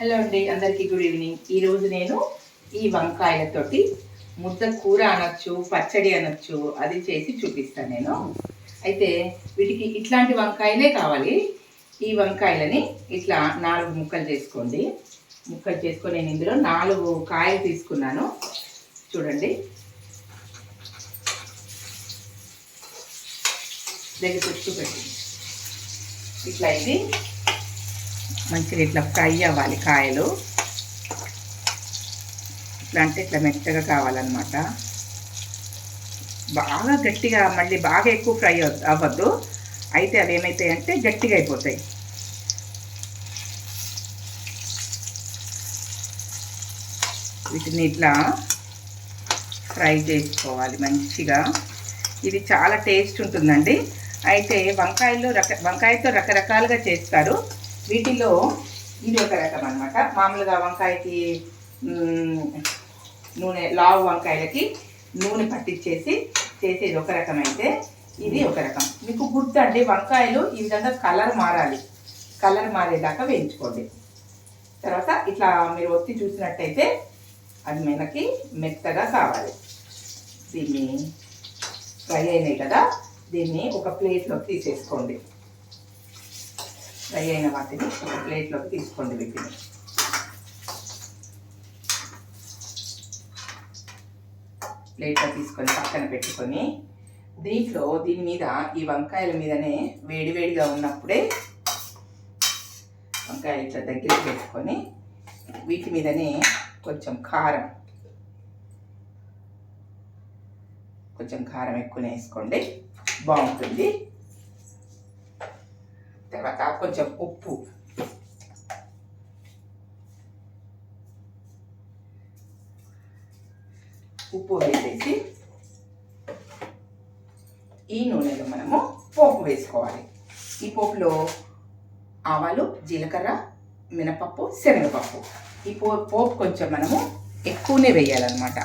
Hello అండి అందరికీ good evening ఈరోజు నేను ఈ వంకాయలతోటి ముద్ద కూర అనొచ్చు పచ్చడి అనొచ్చు అది చేసి చూపిస్తాను నేను. అయితే వీటికి ఇట్లాంటి వంకాయలే కావాలి. ఈ వంకాయలని ఇట్లా నాలుగు ముక్కలు చేసుకోండి. ముక్కలు చేసుకొని నేను ఇందులో నాలుగు కాయలు తీసుకున్నాను. చూడండి. దగ్గర చుట్టూ పెట్టి ఇట్లా ఇది. మంచిగా ఇట్లా ఫ్రై అవ్వాలి కాయలు. ఇట్లా అంటే ఇట్లా మెత్తగా కావాలన్నమాట. బాగా గట్టిగా మళ్ళీ బాగా ఎక్కువ ఫ్రై అవ్వద్దు. అయితే అవి ఏమవుతాయి అంటే గట్టిగా అయిపోతాయి. వీటిని ఇట్లా ఫ్రై చేసుకోవాలి మంచిగా. ఇది చాలా టేస్ట్ ఉంటుందండి. అయితే వంకాయలు రక వంకాయతో రకరకాలుగా చేస్తారు. వీటిలో ఇది ఒక రకం అనమాట మామూలుగా వంకాయకి నూనె లావు వంకాయలకి నూనె పట్టించేసి చేసేది ఒక రకం అయితే ఇది ఒక రకం. మీకు గుర్తు అండి వంకాయలు ఈ విధంగా కలర్ మారాలి. కలర్ మారేదాకా వేయించుకోండి. తర్వాత ఇట్లా మీరు ఒత్తి చూసినట్టయితే అది మనకి మెత్తగా కావాలి. దీన్ని ఫ్రై అయినాయి కదా దీన్ని ఒక ప్లేట్లోకి తీసేసుకోండి. ఫ్రై అయిన వాటిని ఒక ప్లేట్లోకి తీసుకోండి వీటిని. ప్లేట్లో తీసుకొని పక్కన పెట్టుకొని దీంట్లో దీని మీద ఈ వంకాయల మీదనే వేడివేడిగా ఉన్నప్పుడే వంకాయలు ఇట్లా దగ్గర పెట్టుకొని వీటి మీదనే కొంచెం కారం కొంచెం కారం ఎక్కువ వేసుకోండి. బాగుంటుంది. తర్వాత కొంచెం ఉప్పు ఉప్పు వేసేసి ఈ నూనెలో మనము పోపు వేసుకోవాలి ఈ పోపులో ఆవాలు జీలకర్ర మినపప్పు శనగపప్పు. ఈ పో పోపు కొంచెం మనము ఎక్కువనే వేయాలన్నమాట.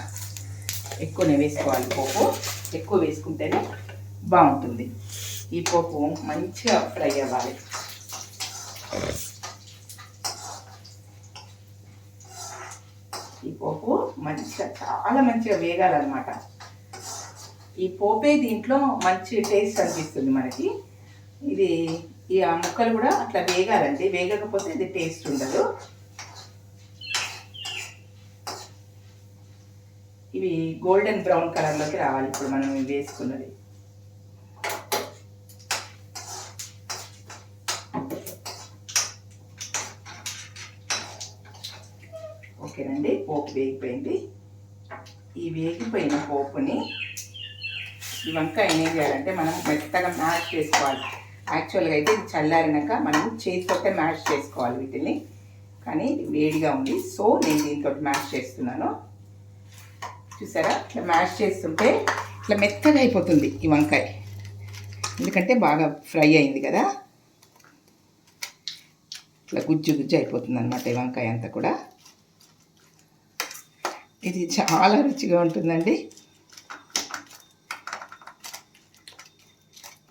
ఎక్కువనే వేసుకోవాలి పోపు. ఎక్కువ వేసుకుంటేనే బాగుంటుంది. ఈ పోపు మంచిగా ఫ్రై అవ్వాలి. ఈ పోపు మంచిగా చాలా మంచిగా వేగాలన్నమాట. ఈ పోపే దీంట్లో మంచి టేస్ట్ అనిపిస్తుంది మనకి. ఇది ఈ ఆ ముక్కలు కూడా అట్లా వేగాలండి. వేగకపోతే ఇది టేస్ట్ ఉండదు. ఇవి గోల్డెన్ బ్రౌన్ కలర్లోకి రావాలి ఇప్పుడు మనం వేసుకున్నది. ఓకేనండి. పోపు వేగిపోయింది. ఈ వేగిపోయిన పోపుని ఈ వంకాయ ఏం చేయాలంటే మనం మెత్తగా మ్యాష్ చేసుకోవాలి. యాక్చువల్గా అయితే ఇది చల్లారినాక మనం చేతితోటే మ్యాష్ చేసుకోవాలి వీటిని. కానీ వేడిగా ఉంది. సో నేను దీంతో మ్యాష్ చేస్తున్నాను. చూసారా? ఇట్లా మ్యాష్ చేస్తుంటే ఇట్లా మెత్తగా అయిపోతుంది ఈ వంకాయ. ఎందుకంటే బాగా ఫ్రై అయింది కదా. ఇట్లా గుజ్జు గుజ్జు అయిపోతుంది అనమాట ఈ వంకాయ అంతా కూడా. ఇది చాలా రుచిగా ఉంటుందండి.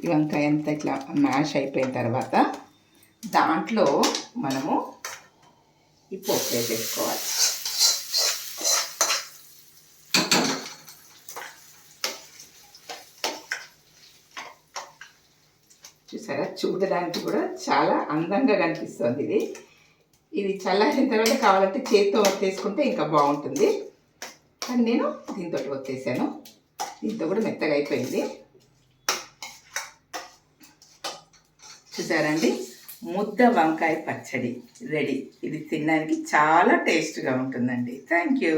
ఈ వంకాయ అంతా ఇట్లా మ్యాష్ అయిపోయిన తర్వాత దాంట్లో మనము ఈ పప్పు వేసేసుకోవాలి. చూసారా? చూడడానికి కూడా చాలా అందంగా కనిపిస్తుంది ఇది. ఇది చల్లారిన తర్వాత కావాలంటే చేతితో ఒత్తేసుకుంటే ఇంకా బాగుంటుంది. కానీ నేను దీంతో వచ్చేసాను దీంతో కూడా మెత్తగా అయిపోయింది. చూసారండి ముద్ద వంకాయ పచ్చడి రెడీ. ఇది తినడానికి చాలా టేస్ట్గా ఉంటుందండి. Thank you.